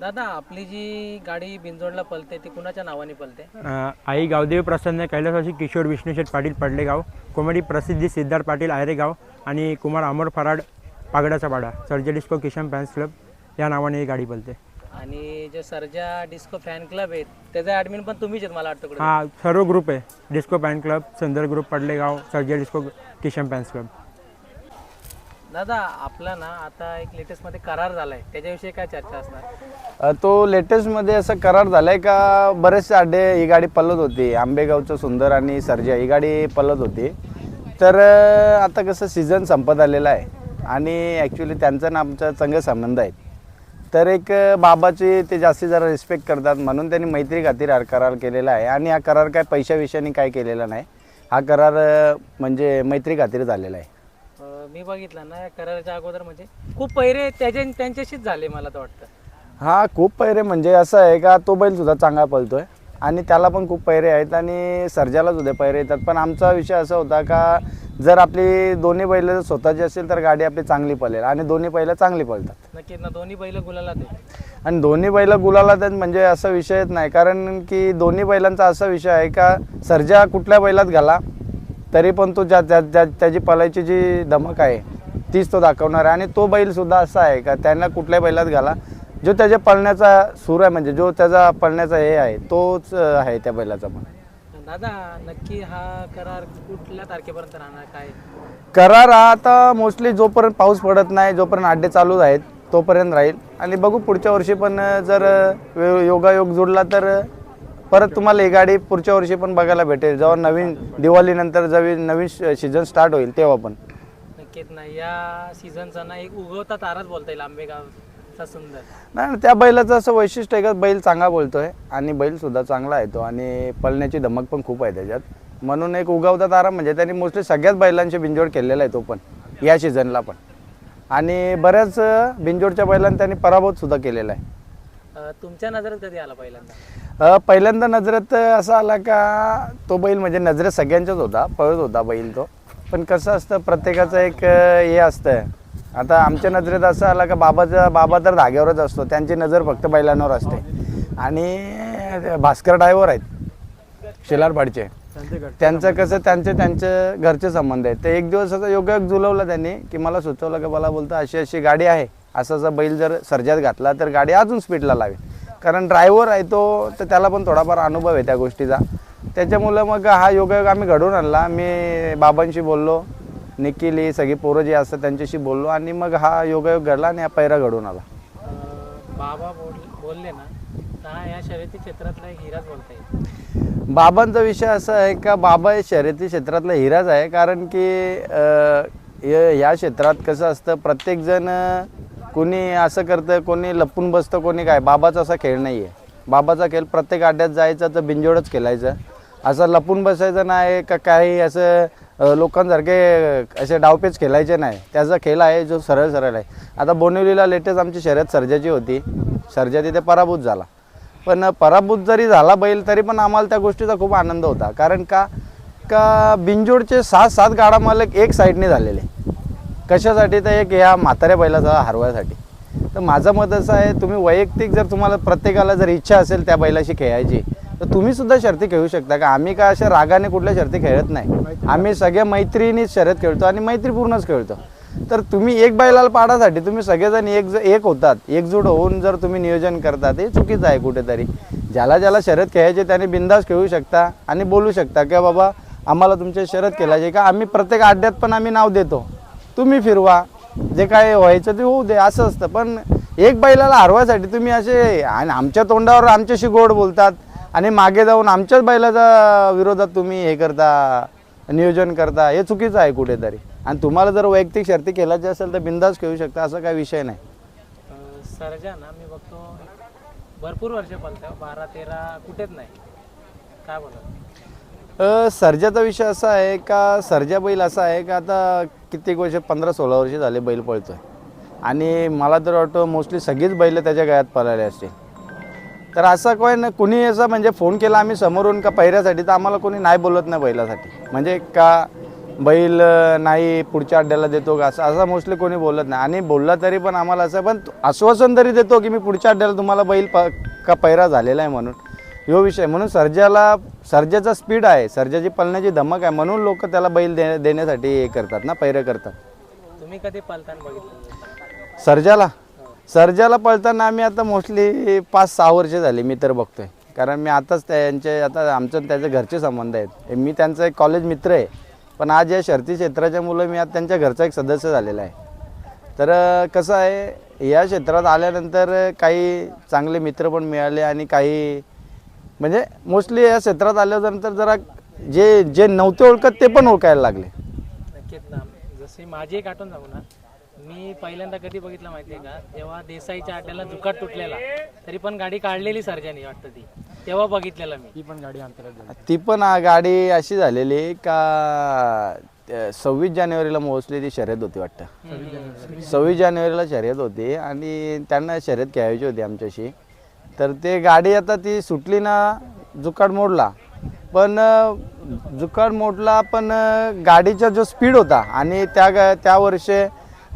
दादा आपली जी गाडी बिंजोडला पलते ती कुणाच्या नावाने पलते? अ, आई गावदेव प्रसन्न कैलासवासी किशोर विष्णुशेठ पाटील पडलेगाव कोमडी प्रसिद्धी सिद्धार्थ पाटील आयरेगाव आणि कुमार अमर फराड पागडाचा पाडा सर्जलिस्को किशन फॅन्स क्लब या नावाने ही गाडी पलते. आणि जो सर्जा डिस्को फॅन क्लब आहे त्याचा ॲडमिन पण तुम्हीच आहेत मला वाटतं कुठे हा सर्व ग्रुप आहे. डिस्को फॅन क्लब सुंदर ग्रुप पडलेगाव सर्जल डिस्को किशन फॅन्स क्लब. दादा आपला ना आता एक लेटेस्टमध्ये करार झालाय. त्याच्याविषयी काय चर्चा असणार? अ, तो लेटेस्टमध्ये असं करार झालाय का बरेचसे अड्डे ही गाडी पलत होती. आंबेगावचं सुंदर आणि सर्जा ही गाडी पलत होती. तर अ, आता कसं सीझन संपत आलेला आहे. आणि ॲक्च्युली त्यांचा आणि आमचा चांगला संबंध आहे. तर एक अ, बाबाची ते जास्ती जरा रिस्पेक्ट करतात म्हणून त्यांनी मैत्री खातीर हा करार केलेला आहे. आणि हा करार काय पैशाविषयाने काय केलेला नाही. हा करार अ, म्हणजे मैत्री खातीर झालेला आहे. मी बघितलं ना या कराराच्या अगोदर म्हणजे खूप पैरे त्याच्या त्यांच्याशीच झाले मला तर वाटतं. हा खूप पैरे म्हणजे असं आहे का तो बैल सुद्धा चांगला पळतोय आणि त्याला पण खूप पैरे आहेत आणि सर्जाला सुद्धा पैरे येतात. पण आमचा विषय असा होता का जर आपली दोन्ही बैल जर स्वतःची असेल तर गाडी आपली चांगली पळेल आणि दोन्ही बैल चांगली पळतात. नक्कीच ना दोन्ही बैल गुलाला ते आणि दोन्ही बैल गुलाला त्यात म्हणजे असा विषयच नाही. कारण की दोन्ही बैलांचा असा विषय आहे का सर्जा कुठल्या बैलात घाला तरी पण तो ज्या ज्या ज्या- त्याची पळायची जी धमक आहे तीच तो दाखवणार आहे. आणि तो बैलसुद्धा असा आहे का त्यांना कुठल्या बैलात घाला. जो त्याच्या पळण्याचा सूर आहे म्हणजे जो त्याचा पळण्याचा हे आहे तोच आहे त्या बैलाचा पण. दादा नक्की हा करार कुठल्या तारखेपर्यंत राहणार काय? करार हा आता मोस्टली जोपर्यंत पाऊस पडत नाही जोपर्यंत अड्डे चालू आहेत तोपर्यंत राहील. आणि बघू पुढच्या वर्षी पण जर योगायोग जुडला तर परत तुम्हाला ही गाडी पुढच्या वर्षी पण बघायला भेटेल. जेव्हा नवीन दिवाळीनंतर जेव्हा नवीन सीझन स्टार्ट होईल तेव्हा पण. नक्कीच ना या सीझनचा ना एक उगवता ताराच बोलता येईल आंबेगावचा सुंदर. नाही त्या बैलाचं असं वैशिष्ट्य आहे का बैल चांगला बोलतोय आणि बैलसुद्धा चांगला आहे तो आणि पळण्याची धमक पण खूप आहे त्याच्यात. म्हणून एक उगवता तारा म्हणजे त्यांनी मोस्टली सगळ्याच बैलांची बिंजोड केलेला आहे तो पण या सीझनला पण. आणि बऱ्याच बिंजोडच्या बैलांनी त्यांनी पराभूत सुद्धा केलेला आहे. अं, तुमच्या नजरेत कधी आला पहिल्यांदा? पहिल्यांदा नजरेत असा आला का तो बैल म्हणजे नजरेत सगळ्यांच्याच होता पळत होता बैल तो. पण कसं असतं प्रत्येकाचं एक हे असतं आता आमच्या नजरेत असं आला का बाबाचा बाबा तर धाग्यावरच असतो त्यांची नजर फक्त बैलांवर असते. आणि भास्कर ड्रायव्हर आहेत शेलारपाडचे त्यांचं कसं त्यांचे त्यांचे घरचे संबंध आहेत. ते एक दिवस असं योगायोग जुलवला त्यांनी की मला सुचवलं की मला बोलतं अशी अशी गाडी आहे. असा असा बैल जर सर्जात घातला तर गाडी अजून स्पीडला लावेल. कारण ड्रायव्हर आहे तो तर त्याला पण थोडाफार अनुभव आहे त्या गोष्टीचा. त्याच्यामुळं मग हा योगायोग आम्ही घडवून आणला. मी बाबांशी बोललो निखिल ही सगळी पोरं जी असतात त्यांच्याशी बोललो आणि मग हा योगायोग घडला आणि हा पैरा घडवून आला. बाबा बोल बोलले ना तर या शर्यती क्षेत्रातला हिराच बोलता येईल बाबांचा विषय असा आहे का बाबा हे शर्यती क्षेत्रातला हिराच आहे. कारण की अं, हे- ह्या क्षेत्रात कसं असतं प्रत्येकजण कोणी असं करतं कोणी लपून बसतं कोणी काय? बाबाचा असा खेळ नाही आहे बाबाचा खेळ प्रत्येक अड्ड्यात जायचं तर बिंजोडच खेळायचं. असं लपून बसायचं नाही का काही असं लोकांसारखे असे डावपेच खेळायचे नाही. त्याचा खेळ आहे जो सरळ सरळ आहे. आता बोनिवलीला लेटेस्ट आमची शर्यत सर्जाची होती. सर्जा तिथे पराभूत झाला. पण पराभूत जरी झाला बैल तरी पण आम्हाला त्या गोष्टीचा खूप आनंद होता. कारण का का बिंजोडचे सात सात गाडा मालक एक साईडने झालेले. कशासाठी तर एक ह्या म्हाताऱ्या बैलाचा हरवायसाठी. तर माझं मत असं आहे तुम्ही वैयक्तिक जर तुम्हाला प्रत्येकाला जर इच्छा असेल त्या बैलाशी खेळायची तर तुम्ही सुद्धा शर्ती खेळू शकता. का आम्ही काय अशा रागाने कुठल्या शर्ती खेळत नाही. आम्ही सगळ्या मैत्रिणीच शर्यत खेळतो आणि मैत्रीपूर्णच खेळतो. तर तुम्ही एक बैलाला पाडासाठी तुम्ही सगळेजण एक एक होतात. एकजूट होऊन जर तुम्ही नियोजन करता ते चुकीचं आहे कुठेतरी. ज्याला ज्याला शर्यत खेळायची त्याने बिंदास खेळू शकता आणि बोलू शकता की बाबा आम्हाला तुमच्या शर्यत खेळायची का? आम्ही प्रत्येक अड्ड्यात पण आम्ही नाव देतो. तुम्ही फिरवा. जे काय व्हायचं ते होऊ दे असं असतं. पण एक बैलाला हरवायसाठी तुम्ही असे आणि आमच्या तोंडावर आमच्याशी गोड बोलतात आणि मागे जाऊन आमच्याच बैलाच्या विरोधात तुम्ही हे करता नियोजन करता हे चुकीचं आहे कुठेतरी. आणि तुम्हाला जर वैयक्तिक शर्ती खेळायची असेल तर बिंदास खेळू शकता असा काही विषय नाही. सर्जा ना मी बघतो भरपूर वर्ष पलतो बारा तेरा कुठेच नाही. काय बोलत अ, सर्जाचा विषय असा आहे का सर्जा बैल असा आहे का आता कित्येक वर्ष पंधरा सोळा वर्ष झाले बैल पळतोय. आणि मला तर वाटतं मोस्टली सगळीच बैल त्याच्या गळ्यात पळाले असतील. तर असं कोण ना कुणी असं म्हणजे फोन केला आम्ही समोरून का पहिऱ्यासाठी तर आम्हाला कोणी नाही बोलत नाही बैलासाठी. म्हणजे का बैल नाही पुढच्या अड्ड्याला देतो का? असं असं मोस्टली कोणी बोलत नाही. आणि बोलला तरी पण आम्हाला असं पण आश्वासन तरी देतो की मी पुढच्या अड्ड्याला तुम्हाला बैल प का पैरा झालेला आहे म्हणून. ह्यो विषय. म्हणून सर्जाला सर्जाचा स्पीड आहे. सर्जाची पळण्याची धमक आहे. म्हणून लोक त्याला बैल दे देण्यासाठी हे करतात ना पैरं करतात. तुम्ही कधी पलताना बघितलं? सर्जाला? सर्जाला पळताना आम्ही आता मोस्टली पाच सहा वर्ष झाली मी तर बघतोय. कारण मी आताच त्यांचे आता आमचं त्याचे घरचे संबंध आहेत. मी त्यांचा एक कॉलेज मित्र आहे. पण आज या शर्ती क्षेत्राच्या मुलं मी आज त्यांच्या घरचा एक सदस्य झालेला आहे. तर कसं आहे या क्षेत्रात आल्यानंतर काही चांगले मित्र पण मिळाले आणि काही म्हणजे मोस्टली या क्षेत्रात आल्यानंतर जरा जे जे नव्हते ओळखत ते पण ओळखायला लागले. नक्कीच ना. जशी माझी एक आठवण सांगू ना. मी पहिल्यांदा कधी बघितलं माहिती आहे का? जेव्हा देसाईच्या अड्ड्याला जुकाट तुटलेला तरी पण गाडी काढलेली सर्जानी वाटतं ती. तेव्हा बघितलेलं मी. ती पण गाडी अंतरात झाली. ती पण आ, गाडी अशी झालेली का सव्वीस जानेवारीला मोस्टली ती शर्यत होती वाटतं. सव्वीस जानेवारीला शर्यत होती आणि त्यांना शर्यत घ्यायची होती आमच्याशी. तर ते गाडी आता ती सुटली ना जुकाड मोडला. पण जुकाड मोडला पण गाडीचा जो स्पीड होता आणि त्या गा- त्या वर्षी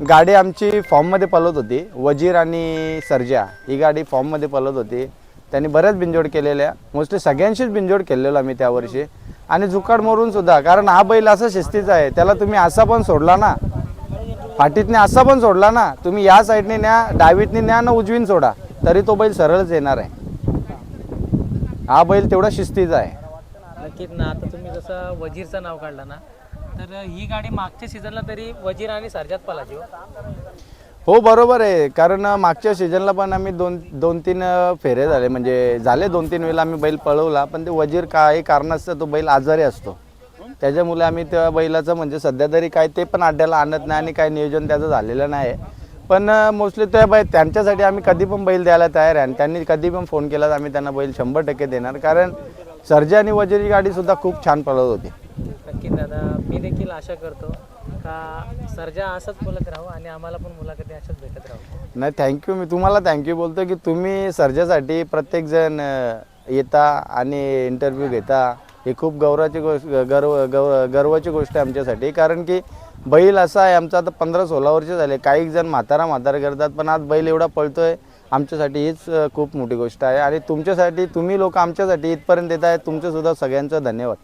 गाडी आमची फॉर्ममध्ये पलत होती वजीर आणि सर्जा ही गाडी फॉर्ममध्ये पलत होती. त्यांनी बऱ्याच बिंजोड केलेल्या मोस्टली सगळ्यांशीच बिंजोड केलेलो आम्ही त्या वर्षी. आणि जुकाड मोडून सुद्धा कारण हा बैल असा शिस्तीचा आहे त्याला तुम्ही असा पण सोडला ना पाठीतने असा पण सोडला ना तुम्ही या साईडने न्या डावीतने न्या ना उजवीन सोडा. तरी तो बैल सरळच येणार आहे. हा बैल तेवढा शिस्तीचा आहे. नक्कीच ना आता तुम्ही जसं वजीरचं नाव काढलं ना तर ही गाडी मागच्या सीझनला तरी वजीर आणि सर्जात पलाची हो. हो बरोबर आहे. कारण मागच्या सीझनला पण आम्ही दोन दोन तीन फेरे झाले. म्हणजे झाले दोन तीन वेळेला आम्ही बैल पळवला पण ते वजीर काही कारणास्तव तो बैल आजारी असतो. त्याच्यामुळे आम्ही त्या बैलाचं म्हणजे सध्या तरी काय ते पण अड्ड्याला आणत नाही आणि काय नियोजन त्याचं झालेलं नाही पण मोस्टली त्या बैल त्यांच्यासाठी आम्ही कधी पण बैल द्यायला तयार आहे आणि त्यांनी कधी पण फोन केला तर आम्ही त्यांना बैल शंभर टक्के देणार. कारण सर्जा आणि वजीर गाडीसुद्धा खूप छान पळत होती. नक्कीच दादा मी देखील आशा करतो का सर्जा असंच बोलत राहू आणि आम्हाला पण मुलाखती अशाच भेटत राहू. नाही थँक्यू मी तुम्हाला थँक्यू बोलतो की तुम्ही सर्जासाठी प्रत्येकजण अं, येता आणि इंटरव्ह्यू घेता. ही खूप गौरवाची गोष्ट गर्व गौ गर्वाची गोष्ट आहे आमच्यासाठी. कारण की बैल असा आहे आमचा आता पंधरा सोळा वर्ष झाले. काही जण म्हातारा म्हातारा करतात पण आज बैल एवढा पळतोय आमच्यासाठी हीच खूप मोठी गोष्ट आहे. आणि तुमच्यासाठी तुम्ही लोक आमच्यासाठी इथपर्यंत येत आहे तुमचंसुद्धा सगळ्यांचं धन्यवाद.